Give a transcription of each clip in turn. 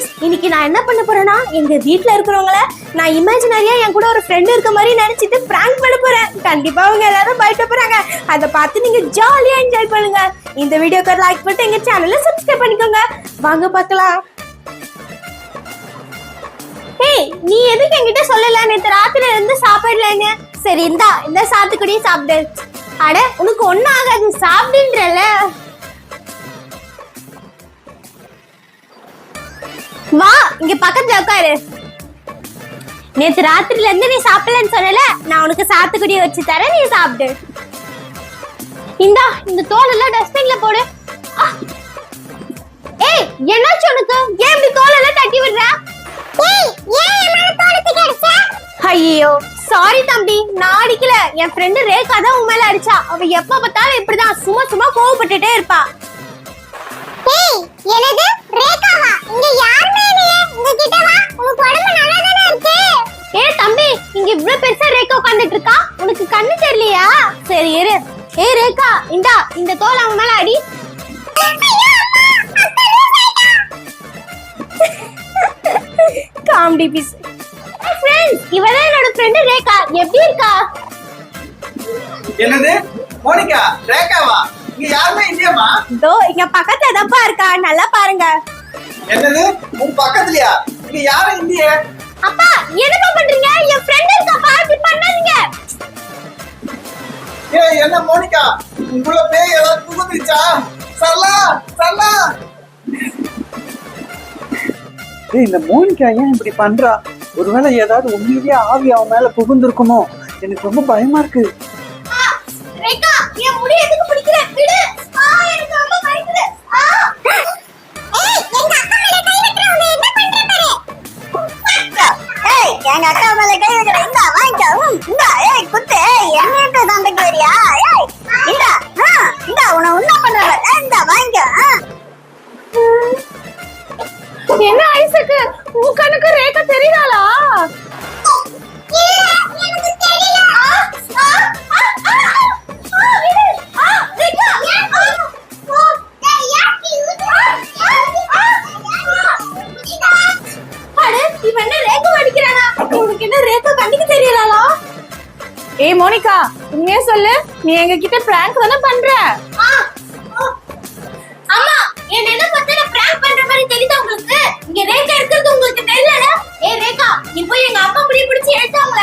Friends இன்னைக்கு நான் என்ன பண்ண போறேன்னா எங்க வீட்ல இருக்கிறவங்கள நான் இமேஜினரியா என் கூட ஒரு ஃப்ரெண்ட் இருக்க மாதிரி நினைச்சிட்டு பிராங்க் பண்ண போறேன். கண்டிப்பா அவங்க எல்லாரும் பயப்பட போறாங்க. அதை பார்த்து நீங்க ஜாலியா என்ஜாய் பண்ணுங்க. இந்த வீடியோக்கு லைக் பண்ணிட்டு எங்க சேனலை சப்ஸ்கிரைப் பண்ணிக்கோங்க. வாங்க பார்க்கலாம். ஏய் நீ எதுக்கு என்கிட்ட சொல்லல? நேத்து ராத்திரில இருந்து சாப்பிடலன்னு சரி இந்தா இந்த சாத்துக்குடி சாப்பிடு. அட உனக்கு ஒன்றும் ஆகாது. சாப்பிடுன்றல. வா இங்க பக்கத்துல உட்காரு நேத்து ராத்திரில இருந்து நீ சாப்பிடலன்னு சொல்லல நான் உனக்கு சாத்துக்குடி வச்சு தரேன் நீ சாப்பிடு. இந்தா இந்த தோல் எல்லாம் டஸ்ட்பின்ல போடு ஏய் என்னாச்சு உனக்கு? ஏன் இப்படி தோல் எல்லாம் தட்டி விடுற? ஐயோ சாரி தம்பி நான் அடிக்கல. என் ஃப்ரெண்டு ரேகா தான் உன் மேல அடிச்சா. அவ எப்ப பார்த்தாலும் இப்படிதான் சும்மா சும்மா கோவப்பட்டுட்டே இருப்பா. எனது ரேகாவா? இங்க யாருமே இல்லையே. கிட்ட வா. உனக்கு உடம்பு நல்லா தானே இருக்கு. ஏ தம்பி இங்க இவ்ளோ பெருசா ரேகா உட்கார்ந்துட்டு இருக்கா? உனக்கு கண்ணு தெரியலையா? சரி இரு. ஏ ரேகா இந்தா இந்த தோல் அவன் மேல அடி. காமெடி பீஸ் ஃப்ரெண்ட்ஸ் இவதான் என்னோட ஃப்ரெண்டு ரேகா. எப்படி இருக்கா? என்னது? மோனிகா ரேகாவா? இங்க யாருமே இல்லையாமா இதோ இங்க பக்கத்துல தப்பா இருக்கா? நல்லா பாருங்க. என்னது? உன் பக்கத்துலயா? இங்க யாரும் இல்லையே. அப்பா என்னப்பா பண்றீங்க? என் ஃப்ரெண்ட் இருக்கா? பார்ட்டி பண்ணாதீங்க. ஏ என்ன மோனிகா? உங்களுக்குள்ள பேய் ஏதாவது புகுந்துருச்சா? சரலா சரலா ஏய் இந்த மோனிகா ஏன் இப்படி பண்றா? ஒருவேளை ஏதாவது உண்மையிலேயே ஆவி அவன் மேல புகுந்திருக்குமோ? எனக்கு ரொம்ப பயமா இருக்கு. ஏய் மோனிகா உண்மையா சொல்லு? நீ எங்க கிட்ட பிராங்க் தானே பண்ற? அம்மா என்ன என்ன பத்தி பிராங்க் பண்ற மாதிரி தெரியுதா உங்களுக்கு? இங்க ரேகா இருக்கிறது உங்களுக்கு தெரியல ஏய் ரேகா நீ போய் எங்க அப்பா புடி பிடிச்சி எடுத்தாங்க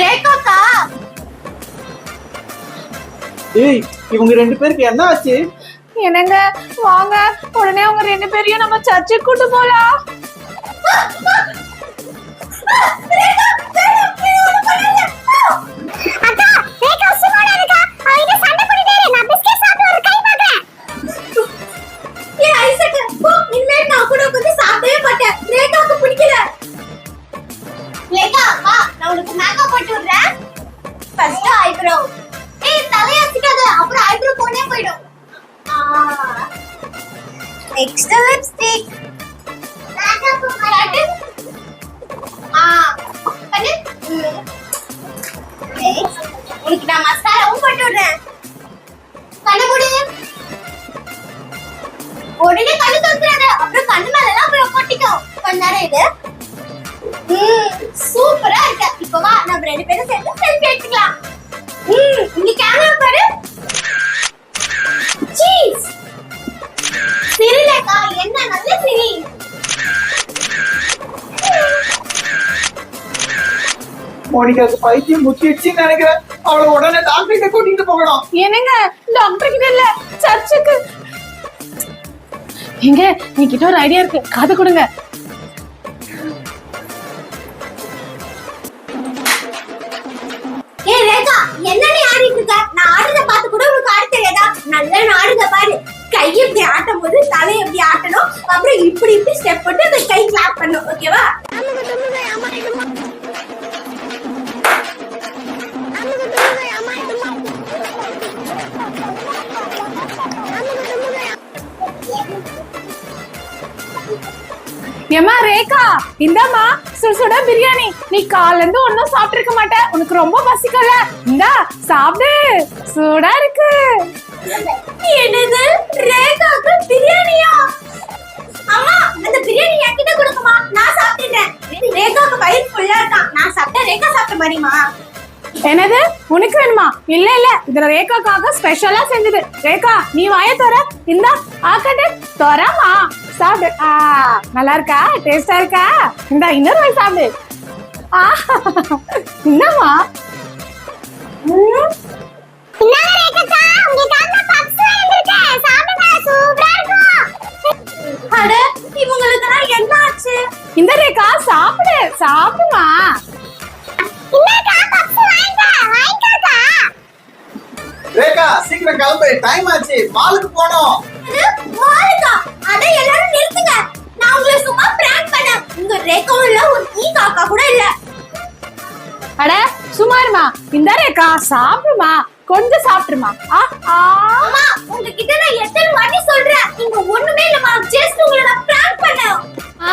ரேகாக்கா? ஏய் இவங்க ரெண்டு பேருக்கு என்ன ஆச்சு? என்னங்க? வாங்க. உடனே அவங்க ரெண்டு பேரையும் நம்ம சர்ச்சுக்கு கூட்டு போலாம். நெக்ஸ்ட் லிப்ஸ்டிக் உனக்கு நான் மசாலாவும் போட்டு விடுறேன். கண்ணு மூடு. உடனே கண்ணு தொத்துறாத அப்புறம் கண்ணு மேல எல்லாம் போய் கொட்டிக்கும் கொஞ்ச நேரம் இது சூப்பரா இருக்கு. இப்போ வா நம்ம ரெண்டு பேரும் மோனிகாக்கு பைத்தியம் முத்திடுச்சுன்னு நினைக்கிறேன். அவளை உடனே டாக்டர் கிட்ட போகணும். என்னங்க? டாக்டர் கிட்ட இல்ல சர்ச்சுக்கு. எங்க? என்கிட்ட ஒரு ஐடியா இருக்கு. காது கொடுங்க. ஏய் ரேகா என்ன நீ நான் ஆடுறத பார்த்து கூட உனக்கு ஆட தெரியாதா? நல்லா ஆடுங்க பாரு. கை இப்படி ஆட்டும் தலையை எப்படி ஆட்டணும். அப்புறம் இப்படி இப்படி ஸ்டெப் போட்டு அந்த கை கிளாப் பண்ணும் ஓகேவா ஏமா ரேகா இந்தாம்மா சுட பிரியாணி. நீ காலைல இருந்து ஒன்னும் சாப்பிட்டிருக்க மாட்ட. உனக்கு ரொம்ப பசிக்கல. இந்தா சாப்பிடு. சூடா இருக்கு. என்னது? ரேகாக்கு பிரியாணியா? அம்மா அந்த பிரியாணி என்கிட்ட கொடுக்குமா நான் சாப்பிட்டுறேன் ரேகாக்கு வயிறு ஃபுல்லா இருக்கான். நான் சாப்பிட்டேன் ரேகா சாப்பிட்ட மாதிரிமா என்னது? உனக்கு வேணுமா? இல்ல இல்ல. இதுல ரேகாக்காக ஸ்பெஷலா செஞ்சது ரேகா நீ வாய தர இந்த ஆக்கட்டு தரமா சாப்பிடு. ஆ நல்லா இருக்கா? டேஸ்டா இருக்கா? இந்தா இன்னொரு வாய் சாப்பிடு. ஆ என்னம்மா கிளம்பு டைம் ஆச்சு. மாலுக்கு போனோம். மாலுக்கா அட எல்லாரும் நிறுத்துங்க. நான் உங்களை சும்மா பிராங்க் பண்ணேன். உங்க இல்ல ஒரு ஈ காக்கா கூட இல்ல. அட சுமாருமா இந்த ரேகா சாப்பிடுமா. கொஞ்சம் சாப்பிடுமா ஆ ஆ. அம்மா உங்ககிட்ட நான் எத்தனை வாட்டி சொல்றேன். நீங்க ஒண்ணுமே இல்லம்மா. ஜஸ்ட் உங்களை நான் பிராங்க் பண்ணேன். ஆ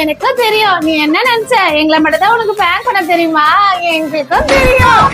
எனக்கும் தெரியும். நீ என்ன நினைச்ச? எங்களை மட்டும் தான் உனக்கு பேங்க் பண்ண தெரியுமா? எங்களுக்கும் தெரியும்.